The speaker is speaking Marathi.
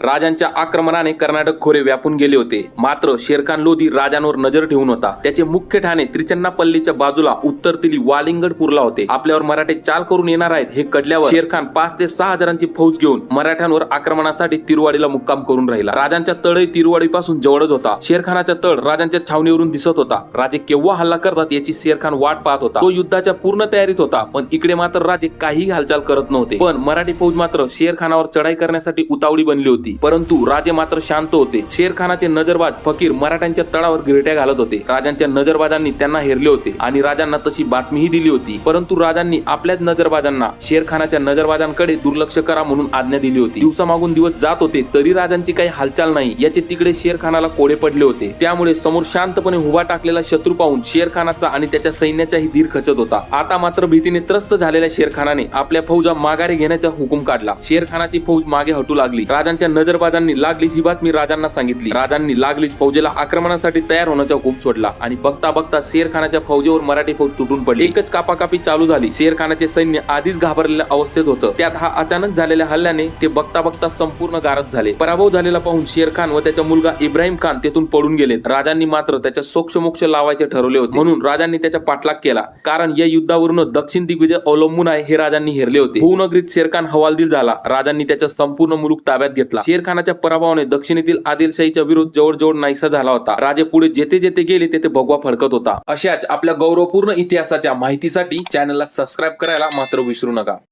राजांच्या आक्रमणाने कर्नाटक खोरे व्यापून गेले होते. मात्र शेरखान लोधी राजांवर नजर ठेवून होता. त्याचे मुख्य ठाणे त्रिचन्नापल्लीच्या बाजूला उत्तरतीली वालिंगडपूरला होते. आपल्यावर मराठे चाल करून येणार आहेत हे कळल्यावर शेरखान पाच ते सहा हजारांची फौज घेऊन मराठ्यांवर आक्रमणासाठी तिरुवाडीला मुक्काम करून राहिला. राजांच्या तळही तिरुवाडीपासून जवळच होता. शेरखानाचा तळ राजांच्या छावणीवरून दिसत होता. राजे केव्हा हल्ला करतात याची शेरखान वाट पाहत होता. तो युद्धाच्या पूर्ण तयारीत होता पण इकडे मात्र राजे काही हालचाल करत नव्हते. पण मराठी फौज मात्र शेरखानावर चढाई करण्यासाठी उतावळी बनली होती. परंतु राजे मात्र शांत होते. शेरखानाचे नजरबाज फकीर मराठ्यांच्या तळावर गिरट्या घालत होते. राजांच्या नजरबाजांनी त्यांना हेरले होते आणि राजांना तशी बातमीही दिली होती. परंतु राजांनी आपल्याच नजरबाजांना शेरखानाच्या नजरबाजांकडे दुर्लक्ष करा म्हणून आज्ञा दिली होती. दिवसामागून दिवस जात होते तरी राजांची काही हालचाल नाही. याचे तिकडे शेरखानाला कोडे पडले होते. त्यामुळे समोर शांतपणे उभा टाकलेला शत्रू पाहून शेरखानाचा आणि त्याच्या सैन्याचाही धीर खचत होता. आता मात्र भीतीने त्रस्त झालेल्या शेरखानाने आपल्या फौजा माघारी घेण्याचा हुकूम काढला. शेरखानाची फौज मागे हटू लागली. राजांच्या नजरबाजांनी लागली ही बातमी राजांना सांगितली. राजांनी लागलीच फौजेला आक्रमणासाठी तयार होण्याचा हुकूम सोडला आणि बघता बघता शेरखानाच्या फौजेवर मराठी फौज तुटून पडली. एकच कापाकापी चालू झाली. शेरखानाचे सैन्य आधीच घाबरलेल्या अवस्थेत होतं. त्यात हा अचानक झालेल्या हल्ल्याने ते बघता बघता संपूर्ण गारद झाले. पराभव झालेला पाहून शेरखान व त्याचा मुलगा इब्राहिम खान तेथून पळून गेले. राजांनी मात्र त्याच्या सोक्षमोक्ष लावायचे ठरवले होते. म्हणून राजांनी त्याचा पाठलाग केला. कारण या युद्धावरून दक्षिण दिग्विजय अवलंबून आहे हे राजांनी हेरले होते. भूनगरीत शेरखान हवालदिल झाला. राजांनी त्याचा संपूर्ण मुलूक ताब्यात घेतला. शेरखानाच्या पराभवाने दक्षिणेतील आदिलशाहीच्या विरोध जवळजवळ नाहीसा झाला होता. राजे पुढे जेथे जेथे गेले तेथे भगवा फडकत होता. अशाच आपल्या गौरवपूर्ण इतिहासाच्या माहितीसाठी चॅनलला सबस्क्राईब करायला मात्र विसरू नका.